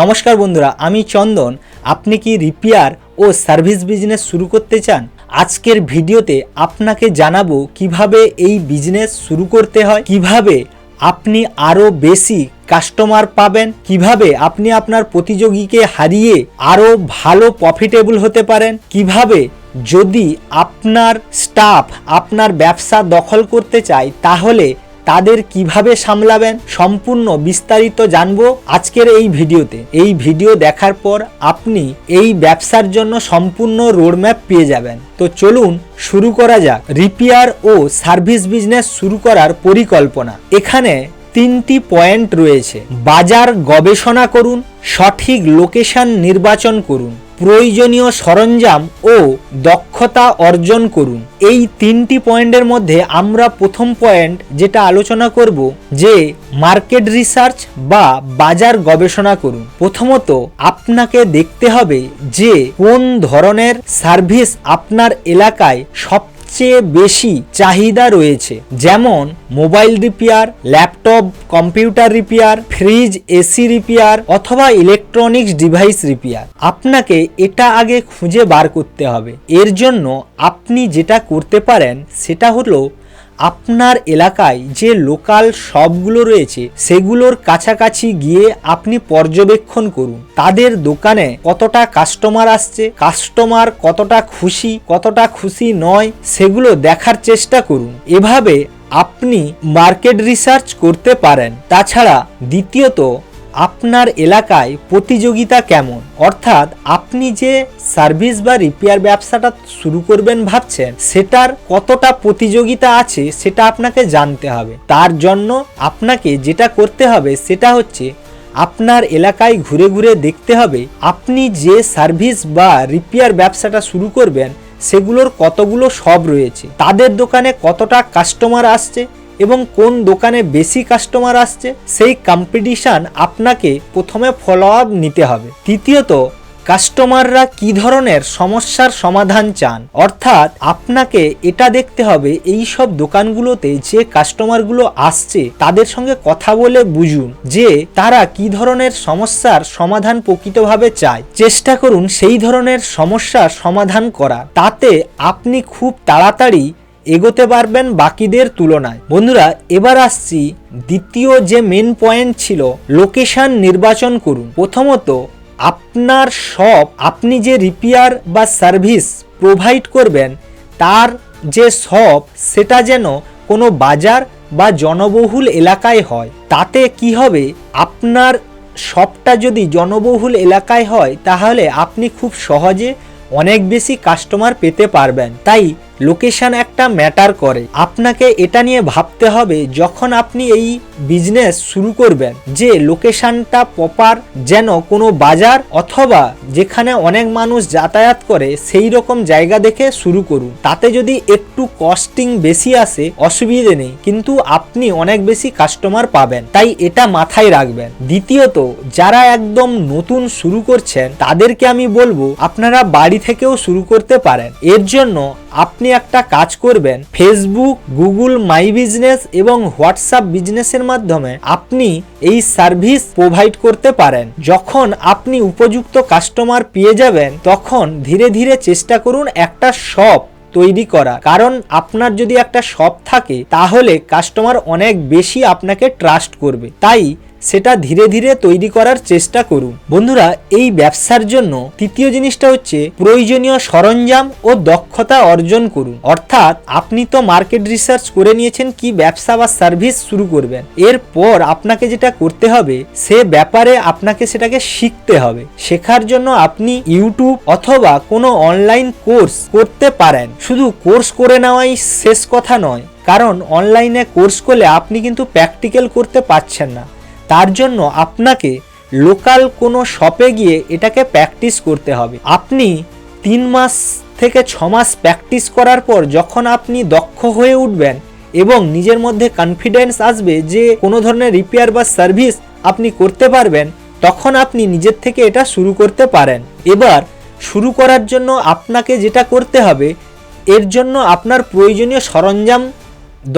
নমস্কার বন্ধুরা, আমি চন্দন। আপনি কি রিপেয়ার ও সার্ভিস বিজনেস শুরু করতে চান? আজকের ভিডিওতে আপনাকে জানাব কীভাবে এই বিজনেস শুরু করতে হয়, কীভাবে আপনি আরও বেশি কাস্টমার পাবেন, কীভাবে আপনি আপনার প্রতিযোগীকে হারিয়ে আরও ভালো প্রফিটেবল হতে পারেন, কীভাবে যদি আপনার স্টাফ আপনার ব্যবসা দখল করতে চায়, তাহলে তাদের কীভাবে সামলাবেন সম্পূর্ণ বিস্তারিত জানব আজকের এই ভিডিওতে। এই ভিডিও দেখার পর আপনি এই ব্যবসার জন্য সম্পূর্ণ রোডম্যাপ পেয়ে যাবেন। তো চলুন শুরু করা যাক। রিপেয়ার ও সার্ভিস বিজনেস শুরু করার পরিকল্পনা। এখানে তিনটি পয়েন্ট রয়েছে। বাজার গবেষণা করুন, সঠিক লোকেশন নির্বাচন করুন। প্রয়োজনীয় সরঞ্জাম ও দক্ষতা অর্জন করুন। এই তিনটি পয়েন্টের মধ্যে আমরা প্রথম পয়েন্ট যেটা আলোচনা করব, যে মার্কেট রিসার্চ বা বাজার গবেষণা করুন। প্রথমত আপনাকে দেখতে হবে যে কোন ধরনের সার্ভিস আপনার এলাকায় সব সবচেয়ে বেশি চাহিদা রয়েছে, যেমন mobile repair, laptop, computer repair, fridge, AC repair অথবা ইলেকট্রনিক্স ডিভাইস রিপেয়ার। আপনাকে এটা আগে খুঁজে বার করতে হবে। এর জন্য আপনি যেটা করতে পারেন, সেটা হলো আপনার এলাকায় যে লোকাল শপগুলো রয়েছে, সেগুলোর কাছাকাছি গিয়ে আপনি পর্যবেক্ষণ করুন। তাদের দোকানে কতটা কাস্টমার আসছে কাস্টমার কতটা খুশি কতটা খুশি নয়, সেগুলো দেখার চেষ্টা করুন। এভাবে আপনি মার্কেট রিসার্চ করতে পারেন। তাছাড়া দ্বিতীয়ত আপনার এলাকায় প্রতিযোগিতা কেমন? অর্থাৎ আপনি যে সার্ভিস বা রিপেয়ার ব্যবসাটা শুরু করবেন ভাবছেন, সেটার কতটা প্রতিযোগিতা আছে সেটা আপনাকে জানতে হবে। তার জন্য আপনাকে যেটা করতে হবে, সেটা হচ্ছে আপনার এলাকায় ঘুরে ঘুরে দেখতে হবে, আপনি যে সার্ভিস বা রিপেয়ার ব্যবসাটা শুরু করবেন, সেগুলোর কতগুলো সব রয়েছে? তাদের দোকানে কতটা কাস্টমার আসছে? এবং কোন দোকানে বেশি কাস্টমার আসছে, সেই কম্পিটিশান আপনাকে প্রথমে ফলো আপ নিতে হবে। তৃতীয়ত কাস্টমাররা কি ধরনের সমস্যার সমাধান চান? অর্থাৎ আপনাকে এটা দেখতে হবে, এই সব দোকানগুলোতে যে কাস্টমারগুলো আসছে, তাদের সঙ্গে কথা বলে বুঝুন যে তারা কি ধরনের সমস্যার সমাধান প্রকৃতভাবে চায়। চেষ্টা করুন সেই ধরনের সমস্যার সমাধান করা তাতে আপনি খুব তাড়াতাড়ি এগোতে পারবেন বাকিদের তুলনায়। বন্ধুরা, এবার আসছি দ্বিতীয় যে মেন পয়েন্ট ছিল লোকেশন নির্বাচন করুন। প্রথমত, আপনার সব আপনি যে রিপেয়ার বা সার্ভিস প্রোভাইড করবেন, তার যে শপ সেটা যেন কোনো বাজার বা জনবহুল এলাকায় হয়। তাতে কি হবে? আপনার শপটা যদি জনবহুল এলাকায় হয়, তাহলে আপনি খুব সহজে অনেক বেশি কাস্টমার পেতে পারবেন। তাই লোকেশন একটা ম্যাটার করে। আপনাকে এটা নিয়ে ভাবতে হবে যখন আপনি এই বিজনেস শুরু করবেন যে লোকেশনটা প্রপার যেন কোনো বাজার অথবা যেখানে অনেক মানুষ যাতায়াত করে সেই রকম জায়গা দেখে শুরু করুন। তাতে যদি একটু কস্টিং বেশি আসে, অসুবিধে নেই। কিন্তু আপনি অনেক বেশি কাস্টমার পাবেন। তাই এটা মাথায় রাখবেন। দ্বিতীয়ত, যারা একদম নতুন শুরু করছেন, তাদেরকে আমি বলব, আপনারা বাড়ি থেকেও শুরু করতে পারেন। এর জন্য আপনি একটা কাজ করবেন ফেসবুক গুগল মাই বিজনেস এবং হোয়াটসঅ্যাপ বিজনেসের মাধ্যমে আপনি এই সার্ভিস প্রোভাইড করতে পারেন। যখন আপনি উপযুক্ত কাস্টমার পেয়ে যাবেন, তখন ধীরে ধীরে চেষ্টা করুন একটা শপ তৈরি করা কারণ আপনার যদি একটা শপ থাকে, তাহলে কাস্টমার অনেক বেশি আপনাকে ট্রাস্ট করবে। তাই সেটা ধীরে ধীরে তৈরি করার চেষ্টা করুন। বন্ধুরা, এই ব্যবসার জন্য তৃতীয় জিনিসটা হচ্ছে প্রয়োজনীয় সরঞ্জাম ও দক্ষতা অর্জন করুন। অর্থাৎ আপনি তো মার্কেট রিসার্চ করে নিয়েছেন কি ব্যবসা বা সার্ভিস শুরু করবেন। এরপর আপনাকে যেটা করতে হবে, সে ব্যাপারে আপনাকে সেটাকে শিখতে হবে। শেখার জন্য আপনি ইউটিউব অথবা কোনো অনলাইন কোর্স করতে পারেন। শুধু কোর্স করে নেওয়াই শেষ কথা নয়, কারণ অনলাইনে কোর্স করলে আপনি কিন্তু প্র্যাকটিক্যাল করতে পারছেন না। তার জন্য আপনাকে লোকাল কোনো শপে গিয়ে এটাকে প্র্যাকটিস করতে হবে। আপনি তিন মাস থেকে ছ মাস প্র্যাকটিস করার পর যখন আপনি দক্ষ হয়ে উঠবেন এবং নিজের মধ্যে কনফিডেন্স আসবে যে কোনো ধরনের রিপেয়ার বা সার্ভিস আপনি করতে পারবেন, তখন আপনি নিজের থেকে এটা শুরু করতে পারেন। এবার শুরু করার জন্য আপনাকে যেটা করতে হবে, এর জন্য আপনার প্রয়োজনীয় সরঞ্জাম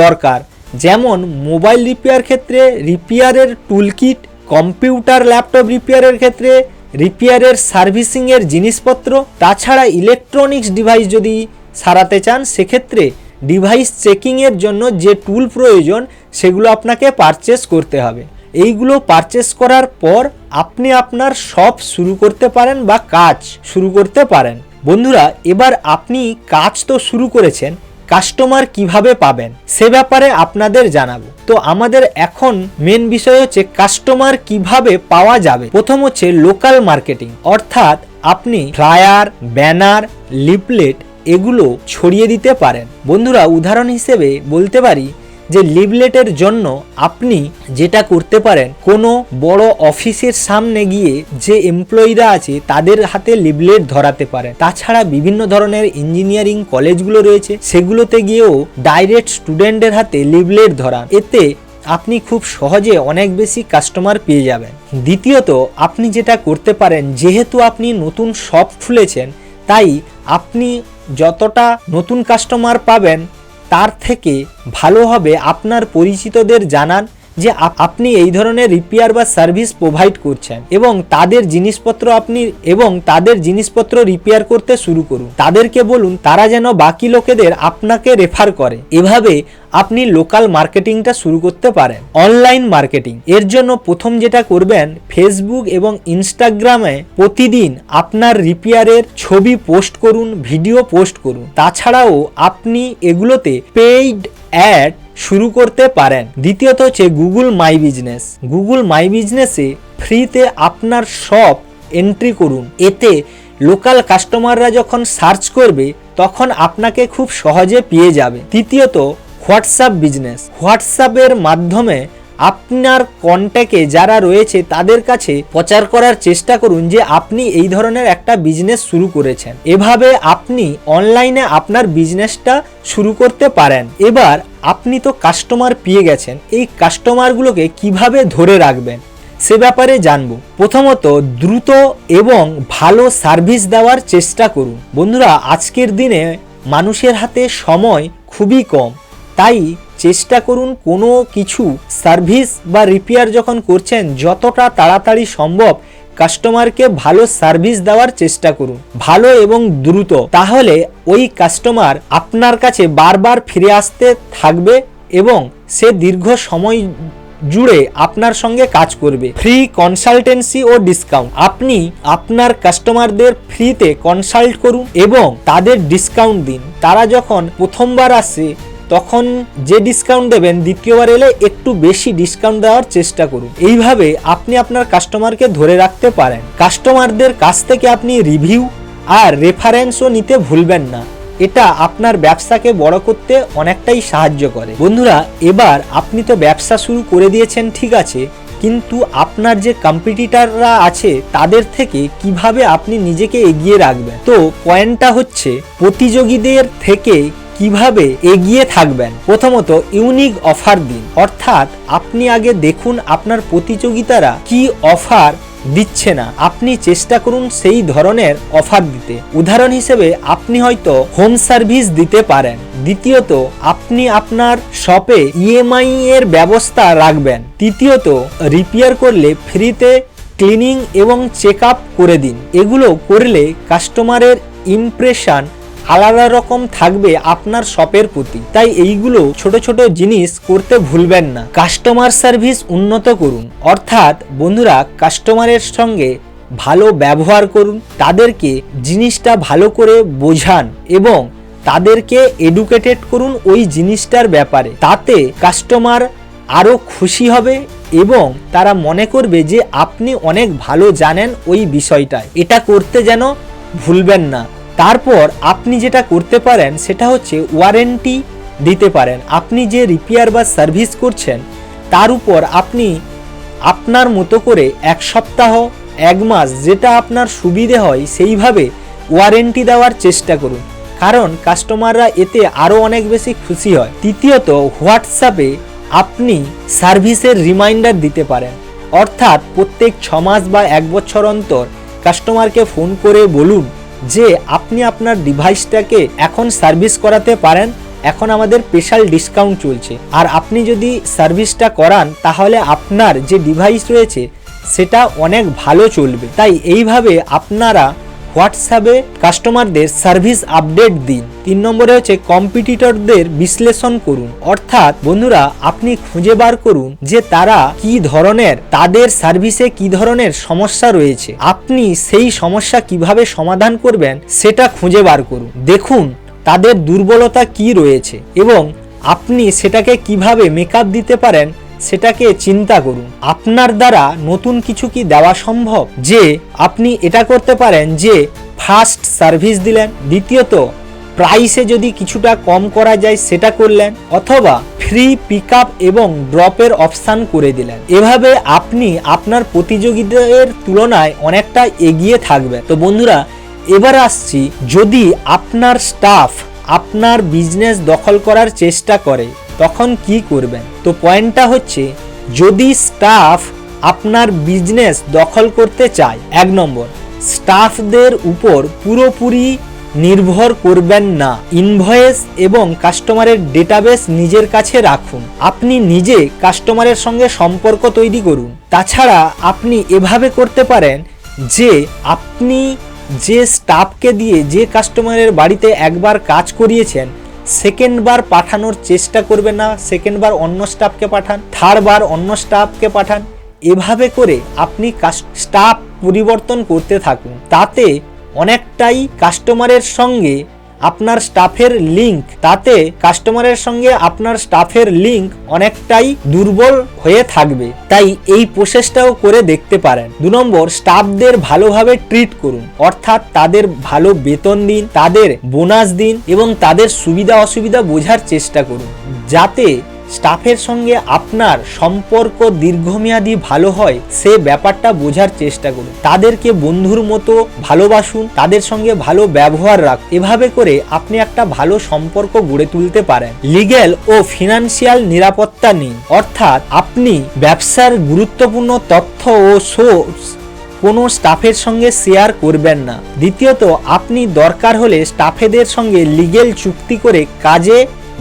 দরকার। যেমন মোবাইল রিপেয়ার ক্ষেত্রে রিপেয়ারের টুলকিট, কম্পিউটার ল্যাপটপ রিপেয়ারের ক্ষেত্রে রিপেয়ারের সার্ভিসিংয়ের জিনিসপত্র, তাছাড়া ইলেকট্রনিক্স ডিভাইস যদি সারাতে চান, সেক্ষেত্রে ডিভাইস চেকিংয়ের জন্য যে টুল প্রয়োজন, সেগুলো আপনাকে পারচেস করতে হবে। এইগুলো পারচেস করার পর আপনি আপনার শপ শুরু করতে পারেন বা কাজ শুরু করতে পারেন। বন্ধুরা, এবার আপনি কাজ তো শুরু করেছেন কাস্টমার কীভাবে পাবেন, সে ব্যাপারে আপনাদের জানাব। তো আমাদের এখন মেন বিষয় হচ্ছে কাস্টমার কীভাবে পাওয়া যাবে। প্রথম হচ্ছে লোকাল মার্কেটিং অর্থাৎ আপনি ফ্লায়ার, ব্যানার লিপলেট এগুলো ছড়িয়ে দিতে পারেন। বন্ধুরা, উদাহরণ হিসেবে বলতে পারি যে লিভলেটের জন্য আপনি যেটা করতে পারেন, কোনো বড় অফিসের সামনে গিয়ে যে এমপ্লয়িরা আছে তাদের হাতে লিভলেট ধরাতে পারেন। তাছাড়া বিভিন্ন ধরনের ইঞ্জিনিয়ারিং কলেজগুলো রয়েছে, সেগুলোতে গিয়েও ডাইরেক্ট স্টুডেন্টের হাতে লিভলেট ধরান। এতে আপনি খুব সহজে অনেক বেশি কাস্টমার পেয়ে যাবেন। দ্বিতীয়ত, আপনি যেটা করতে পারেন, যেহেতু আপনি নতুন শপ খুলেছেন, তাই আপনি যতটা নতুন কাস্টমার পাবেন তার থেকে ভালো হবে আপনার পরিচিতদের জানান যে আপনি এই ধরনের রিপেয়ার বা সার্ভিস প্রোভাইড করছেন এবং তাদের জিনিসপত্র আপনি এবং তাদের জিনিসপত্র রিপেয়ার করতে শুরু করুন। তাদেরকে বলুন, তারা যেন বাকি লোকেদের আপনাকে রেফার করে। এভাবে আপনি লোকাল মার্কেটিংটা শুরু করতে পারেন। অনলাইন মার্কেটিং এর জন্য প্রথম যেটা করবেন ফেসবুক এবং ইনস্টাগ্রামে প্রতিদিন আপনার রিপেয়ারের ছবি পোস্ট করুন ভিডিও পোস্ট করুন। তাছাড়াও আপনি এগুলোতে পেইড অ্যাড শুরু করতে পারেন। দ্বিতীয়ত হচ্ছে Google my business. Google my বিজনেসে ফ্রিতে আপনার সব এন্ট্রি করুন। এতে লোকাল কাস্টমাররা যখন সার্চ করবে, তখন আপনাকে খুব সহজে পেয়ে যাবে। তৃতীয়ত, হোয়াটসঅ্যাপ বিজনেস। হোয়াটসঅ্যাপের মাধ্যমে আপনার কন্ট্যাক্টে যারা রয়েছে, তাদের কাছে প্রচার করার চেষ্টা করুন যে আপনি এই ধরনের একটা বিজনেস শুরু করেছেন। এভাবে আপনি অনলাইনে আপনার বিজনেসটা শুরু করতে পারেন। এবার আপনি তো কাস্টমার পেয়ে গেছেন। এই কাস্টমারগুলোকে কীভাবে ধরে রাখবেন, সে ব্যাপারে জানব। প্রথমত, দ্রুত এবং ভালো সার্ভিস দেওয়ার চেষ্টা করুন। বন্ধুরা, আজকের দিনে মানুষের হাতে সময় খুবই কম। তাই চেষ্টা করুন কোনো কিছু, সার্ভিস বা রিপেয়ার যখন করছেন, যতটা তাড়াতাড়ি সম্ভব কাস্টমারকে ভালো সার্ভিস দেওয়ার চেষ্টা করুন, ভালো এবং দ্রুত। তাহলে ওই কাস্টমার আপনার কাছে বারবার ফিরে আসতে থাকবে এবং সে দীর্ঘ সময় জুড়ে আপনার সঙ্গে কাজ করবে। ফ্রি কনসালটেন্সি ও ডিসকাউন্ট। আপনি আপনার কাস্টমারদের ফ্রিতে কনসাল্ট করুন এবং তাদের ডিসকাউন্ট দিন। তারা যখন প্রথমবার আসে তখন যে ডিসকাউন্ট দেবেন দ্বিতীয়বার এলে একটু বেশি ডিসকাউন্ট দেওয়ার চেষ্টা করুন। এইভাবে আপনি আপনার কাস্টমারকে ধরে রাখতে পারেন। কাস্টমারদের কাছ থেকে আপনি রিভিউ আর রেফারেন্সও নিতে ভুলবেন না। এটা আপনার ব্যবসাকে বড় করতে অনেকটাই সাহায্য করে। বন্ধুরা, এবার আপনি তো ব্যবসা শুরু করে দিয়েছেন, ঠিক আছে। কিন্তু আপনার যে কম্পিটিটাররা আছে, তাদের থেকে কীভাবে আপনি নিজেকে এগিয়ে রাখবেন? তো পয়েন্টটা হচ্ছে, প্রতিযোগীদের থেকে কীভাবে এগিয়ে থাকবেন? প্রথমত ইউনিক অফার দিন। অর্থাৎ, আপনি আগে দেখুন আপনার প্রতিযোগিতারা কি অফার দিচ্ছে না। আপনি চেষ্টা করুন সেই ধরনের অফার দিতে। উদাহরণ হিসেবে, আপনি হয়তো হোম সার্ভিস দিতে পারেন। দ্বিতীয়ত, আপনি আপনার শপে ইএমআই এর ব্যবস্থা রাখবেন। তৃতীয়ত রিপেয়ার করলে ফ্রিতে ক্লিনিং এবং চেক করে দিন। এগুলো করলে কাস্টমারের ইমপ্রেশন আলাদা রকম থাকবে আপনার শপের প্রতি। তাই এইগুলো ছোট ছোট জিনিস করতে ভুলবেন না। কাস্টমার সার্ভিস উন্নত করুন। অর্থাৎ বন্ধুরা, কাস্টমারের সঙ্গে ভালো ব্যবহার করুন। তাদেরকে জিনিসটা ভালো করে বোঝান এবং তাদেরকে এডুকেটেড করুন ওই জিনিসটার ব্যাপারে। তাতে কাস্টমার আরও খুশি হবে এবং তারা মনে করবে যে আপনি অনেক ভালো জানেন ওই বিষয়টায়। এটা করতে যেন ভুলবেন না। তারপর আপনি যেটা করতে পারেন, সেটা হচ্ছে ওয়ারেন্টি দিতে পারেন। আপনি যে রিপেয়ার বা সার্ভিস করছেন, তার উপর আপনি আপনার মতো করে এক সপ্তাহ, এক মাস যেটা আপনার সুবিধে হয়, সেইভাবে ওয়ারেন্টি দেওয়ার চেষ্টা করুন। কারণ কাস্টমাররা এতে আরও অনেক বেশি খুশি হয়। তৃতীয়ত হোয়াটসঅ্যাপে আপনি সার্ভিসের রিমাইন্ডার দিতে পারেন। অর্থাৎ প্রত্যেক ছ মাস বা এক বছর অন্তর কাস্টমারকে ফোন করে বলুন যে আপনি আপনার ডিভাইসটাকে এখন সার্ভিস করাতে পারেন, এখন আমাদের স্পেশাল ডিসকাউন্ট চলছে। আর আপনি যদি সার্ভিসটা করান, তাহলে আপনার যে ডিভাইস রয়েছে, সেটা অনেক ভালো চলবে। তাই এইভাবে আপনারা হোয়াটসঅ্যাপে কাস্টমারদের সার্ভিস আপডেট দিন। তিন নম্বরে হচ্ছে কম্পিটিটরদের বিশ্লেষণ করুন। অর্থাৎ, বন্ধুরা, আপনি খুঁজে বার করুন যে তারা কি ধরনের, তাদের সার্ভিসে কি ধরনের সমস্যা রয়েছে। আপনি সেই সমস্যা কীভাবে সমাধান করবেন, সেটা খুঁজে বার করুন। দেখুন, তাদের দুর্বলতা কি রয়েছে এবং আপনি সেটাকে কীভাবে মেকআপ দিতে পারেন সেটাকে চিন্তা করুন। আপনার দ্বারা নতুন কিছু কি দেওয়া সম্ভব? যে, আপনি এটা করতে পারেন যে ফার্স্ট সার্ভিস দিলেন, দ্বিতীয়ত প্রাইসে যদি কিছুটা কম করা যায়, সেটা করলেন, অথবা ফ্রি পিক এবং ড্রপের অপশান করে দিলেন। এভাবে আপনি আপনার প্রতিযোগীদের তুলনায় অনেকটা এগিয়ে থাকবেন। তো বন্ধুরা, এবার আসছি, যদি আপনার স্টাফ আপনার বিজনেস দখল করার চেষ্টা করে তখন কি করবেন? তো পয়েন্টটা হচ্ছে, যদি স্টাফ আপনার বিজনেস দখল করতে চায়, এক নম্বর স্টাফদের উপর পুরোপুরি নির্ভর করবেন না। ইনভয়েস এবং কাস্টমারের ডেটাবেস নিজের কাছে রাখুন। আপনি নিজে কাস্টমারের সঙ্গে সম্পর্ক তৈরি করুন। তাছাড়া আপনি এভাবে করতে পারেন যে, আপনি যে স্টাফকে দিয়ে যে কাস্টমারের বাড়িতে একবার কাজ করিয়েছেন সেকেন্ড বার পাঠানোর চেষ্টা করবে না সেকেন্ড বার অন্য স্টাফকে পাঠান থার্ড বার অন্য স্টাফকে পাঠান। এভাবে করে আপনি স্টাফ পরিবর্তন করতে থাকুন। তাতে অনেকটাই কাস্টমারের সঙ্গে আপনার স্টাফের লিঙ্ক। তাতে কাস্টমারের সঙ্গে আপনার স্টাফের লিঙ্ক অনেকটাই দুর্বল হয়ে থাকবে। তাই এই প্রসেসটাও করে দেখতে পারেন। দু নম্বর, স্টাফদের ভালোভাবে ট্রিট করুন। অর্থাৎ তাদের ভালো বেতন দিন, তাদের বোনাস দিন এবং তাদের সুবিধা অসুবিধা বোঝার চেষ্টা করুন। যাতে স্টাফের সঙ্গে আপনার সম্পর্ক দীর্ঘমেয়াদী ভালো হয়, সে ব্যাপারটা বোঝার চেষ্টা করুন। তাদেরকে বন্ধুর মতো ভালোবাসুন, তাদের সঙ্গে ভালো ব্যবহার রাখ। এভাবে করে আপনি একটা ভালো সম্পর্ক গড়ে তুলতে পারেন। লিগ্যাল ও ফিনান্সিয়াল নিরাপত্তা নিন। অর্থাৎ আপনি ব্যবসার গুরুত্বপূর্ণ তথ্য ও সোর্স কোনো স্টাফের সঙ্গে শেয়ার করবেন না। দ্বিতীয়ত, আপনি দরকার হলে স্টাফেদের সঙ্গে লিগেল চুক্তি করে কাজে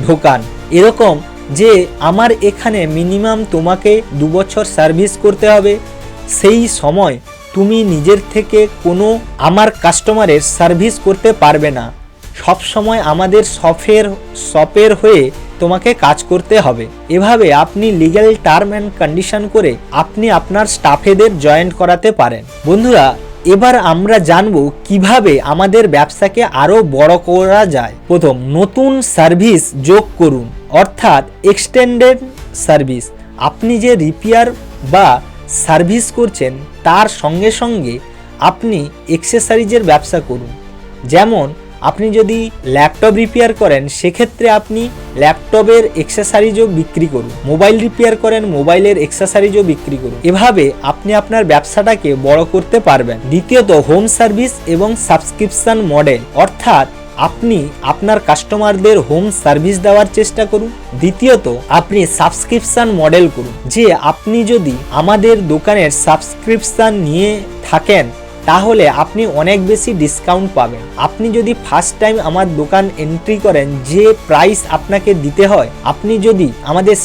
ঢোকান। এরকম যে আমার এখানে মিনিমাম তোমাকে দু বছর সার্ভিস করতে হবে, সেই সময় তুমি নিজের থেকে কোনো আমার কাস্টমারের সার্ভিস করতে পারবে না। সব সময় আমাদের শপের শপের হয়ে তোমাকে কাজ করতে হবে। এভাবে আপনি লিগ্যাল টার্ম অ্যান্ড কন্ডিশন করে আপনি আপনার স্টাফেদের জয়েন্ট করাতে পারেন। বন্ধুরা এবার আমরা জানব কীভাবে আমাদের ব্যবসাকে আরও বড় করা যায়। প্রথম, নতুন সার্ভিস যোগ করুন, অর্থাৎ এক্সটেন্ডেড সার্ভিস। আপনি যে রিপেয়ার বা সার্ভিস করছেন, তার সঙ্গে সঙ্গে আপনি এক্সেসারিজের ব্যবসা করুন। যেমন আপনি যদি ল্যাপটপ রিপেয়ার করেন, সেক্ষেত্রে আপনি ল্যাপটপের এক্সেসারিজও বিক্রি করুন। মোবাইল রিপেয়ার করেন মোবাইলের এক্সেসারিজও বিক্রি করুন। এভাবে আপনি আপনার ব্যবসাটাকে বড় করতে পারবেন। দ্বিতীয়ত হোম সার্ভিস এবং সাবস্ক্রিপশন মডেল অর্থাৎ, আপনি আপনার কাস্টমারদের হোম সার্ভিস দেওয়ার চেষ্টা করুন। দ্বিতীয়ত, আপনি সাবস্ক্রিপশন মডেল করুন। যে আপনি যদি আমাদের দোকানের সাবস্ক্রিপশন নিয়ে থাকেন তাহলে আপনি অনেক বেশি ডিসকাউন্ট পাবেন। আপনি যদি ফার্স্ট টাইম আমার দোকান এন্ট্রি করেন, যে প্রাইস আপনাকে দিতে হয়, আপনি যদি আমাদের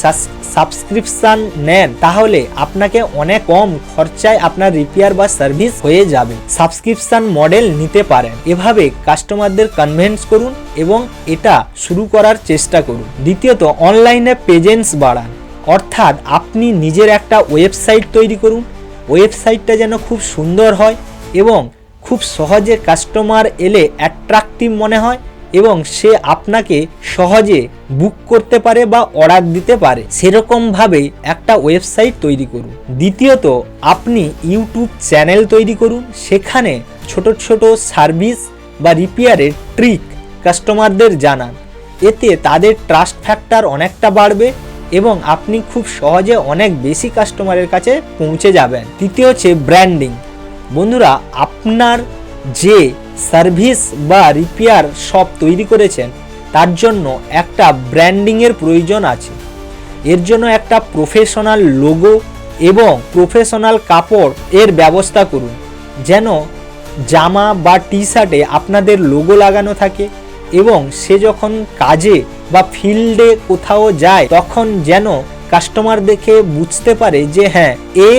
সাবস্ক্রিপশন নেন, তাহলে আপনাকে অনেক কম খরচায় আপনার রিপেয়ার বা সার্ভিস হয়ে যাবে। সাবস্ক্রিপশন মডেল নিতে পারেন। এভাবে কাস্টমারদের কনভেন্স করুন এবং এটা শুরু করার চেষ্টা করুন। দ্বিতীয়ত অনলাইনে প্রেজেন্স বাড়ান। অর্থাৎ আপনি নিজের একটা ওয়েবসাইট তৈরি করুন। ওয়েবসাইটটা যেন খুব সুন্দর হয় এবং খুব সহজে কাস্টমার এলে অ্যাট্রাকটিভ মনে হয় এবং সে আপনাকে সহজে বুক করতে পারে বা অর্ডার দিতে পারে। সেরকমভাবে একটা ওয়েবসাইট তৈরি করুন। দ্বিতীয়ত, আপনি ইউটিউব চ্যানেল তৈরি করুন। সেখানে ছোট ছোট সার্ভিস বা রিপেয়ারের ট্রিক কাস্টমারদের জানান। এতে তাদের ট্রাস্ট ফ্যাক্টর অনেকটা বাড়বে এবং আপনি খুব সহজে অনেক বেশি কাস্টমারের কাছে পৌঁছে যাবেন। তৃতীয় হচ্ছে ব্র্যান্ডিং বন্ধুরা, আপনার যে সার্ভিস বা রিপেয়ার শপ তৈরি করেছেন, তার জন্য একটা ব্র্যান্ডিংয়ের প্রয়োজন আছে। এর জন্য একটা প্রফেশনাল লোগো এবং প্রফেশনাল কাপড় এর ব্যবস্থা করুন, যেন জামা বা টি শার্টে আপনাদের লোগো লাগানো থাকে এবং সে যখন কাজে বা ফিল্ডে কোথাও যায়, তখন যেন কাস্টমার দেখে বুঝতে পারে যে হ্যাঁ এ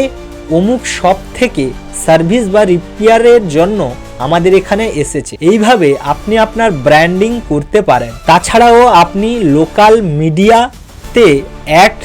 অমুক শপ থেকে সার্ভিস বা রিপেয়ারের জন্য আমাদের এখানে এসেছে। এইভাবে আপনি আপনার ব্র্যান্ডিং করতে পারেন। তাছাড়াও আপনি লোকাল মিডিয়াতে অ্যাড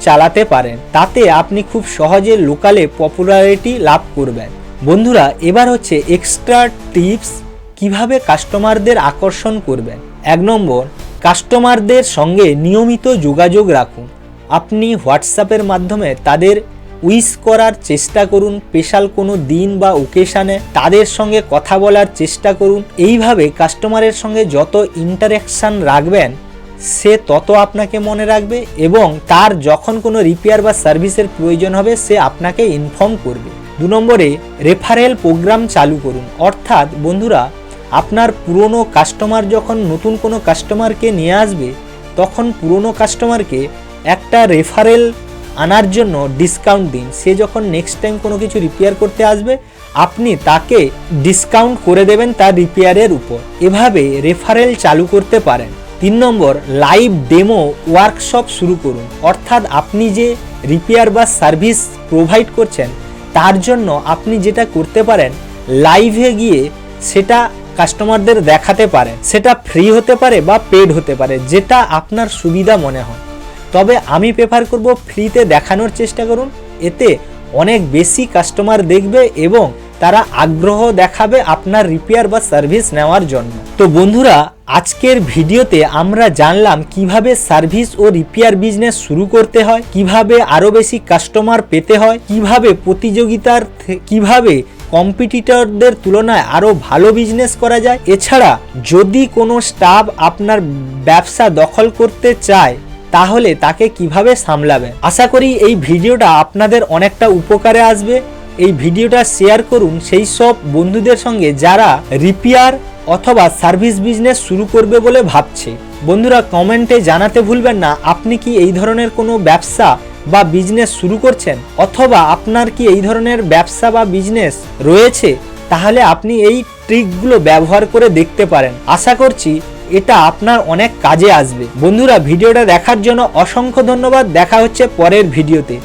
চালাতে পারেন। তাতে আপনি খুব সহজে লোকালে পপুলারিটি লাভ করবেন। বন্ধুরা, এবার হচ্ছে এক্সট্রা টিপস কীভাবে কাস্টমারদের আকর্ষণ করবেন। এক নম্বর কাস্টমারদের সঙ্গে নিয়মিত যোগাযোগ রাখুন। আপনি হোয়াটসঅ্যাপের মাধ্যমে তাদের উইশ করার চেষ্টা করুন, স্পেশাল কোনো দিন বা ওকেশানে তাদের সঙ্গে কথা বলার চেষ্টা করুন। এইভাবে কাস্টমারের সঙ্গে যত ইন্টারাকশান রাখবেন, সে তত আপনাকে মনে রাখবে এবং তার যখন কোনো রিপেয়ার বা সার্ভিসের প্রয়োজন হবে, সে আপনাকে ইনফর্ম করবে। দু নম্বরে, রেফারেল প্রোগ্রাম চালু করুন। অর্থাৎ বন্ধুরা, আপনার পুরনো কাস্টমার যখন নতুন কোনো কাস্টমারকে নিয়ে আসবে, তখন পুরনো কাস্টমারকে একটা রেফারেল আনার জন্য ডিসকাউন্ট দিন। সে যখন নেক্সট টাইম কোনো কিছু রিপেয়ার করতে আসবে, আপনি তাকে ডিসকাউন্ট করে দেবেন তার রিপেয়ারের উপর। এভাবে রেফারেল চালু করতে পারেন। তিন নম্বর লাইভ ডেমো ওয়ার্কশপ শুরু করুন। অর্থাৎ আপনি যে রিপেয়ার বা সার্ভিস প্রোভাইড করছেন, তার জন্য আপনি যেটা করতে পারেন লাইভে গিয়ে সেটা কাস্টমারদের দেখাতে পারেন। সেটা ফ্রি হতে পারে বা পেড হতে পারে, যেটা আপনার সুবিধা মনে হয়। তবে আমি প্রেফার করব ফ্রিতে দেখানোর চেষ্টা করুন। এতে অনেক বেশি কাস্টমার দেখবে এবং তারা আগ্রহ দেখাবে আপনার রিপেয়ার বা সার্ভিস নেওয়ার জন্য। তো বন্ধুরা, আজকের ভিডিওতে আমরা জানলাম কীভাবে সার্ভিস ও রিপেয়ার বিজনেস শুরু করতে হয়, কীভাবে আরও বেশি কাস্টমার পেতে হয়, কীভাবে প্রতিযোগিতার কীভাবে কম্পিটিটরদের তুলনায় আরও ভালো বিজনেস করা যায়। এছাড়া যদি কোনো স্টাফ আপনার ব্যবসা দখল করতে চায় তাহলে তাকে কীভাবে সামলাবেন আশা করি এই ভিডিওটা আপনাদের অনেকটা উপকারে আসবে। এই ভিডিওটা শেয়ার করুন সেই সব বন্ধুদের সঙ্গে যারা রিপেয়ার অথবা সার্ভিস বিজনেস শুরু করবে বলে ভাবছে। বন্ধুরা কমেন্টে জানাতে ভুলবেন না, আপনি কি এই ধরনের কোনো ব্যবসা বা বিজনেস শুরু করছেন? অথবা আপনার কি এই ধরনের ব্যবসা বা বিজনেস রয়েছে? তাহলে আপনি এই ট্রিকগুলো ব্যবহার করে দেখতে পারেন। আশা করছি এটা আপনার অনেক কাজে আসবে। বন্ধুরা, ভিডিওটা দেখার জন্য অসংখ্য ধন্যবাদ। দেখা হচ্ছে পরের ভিডিওতে।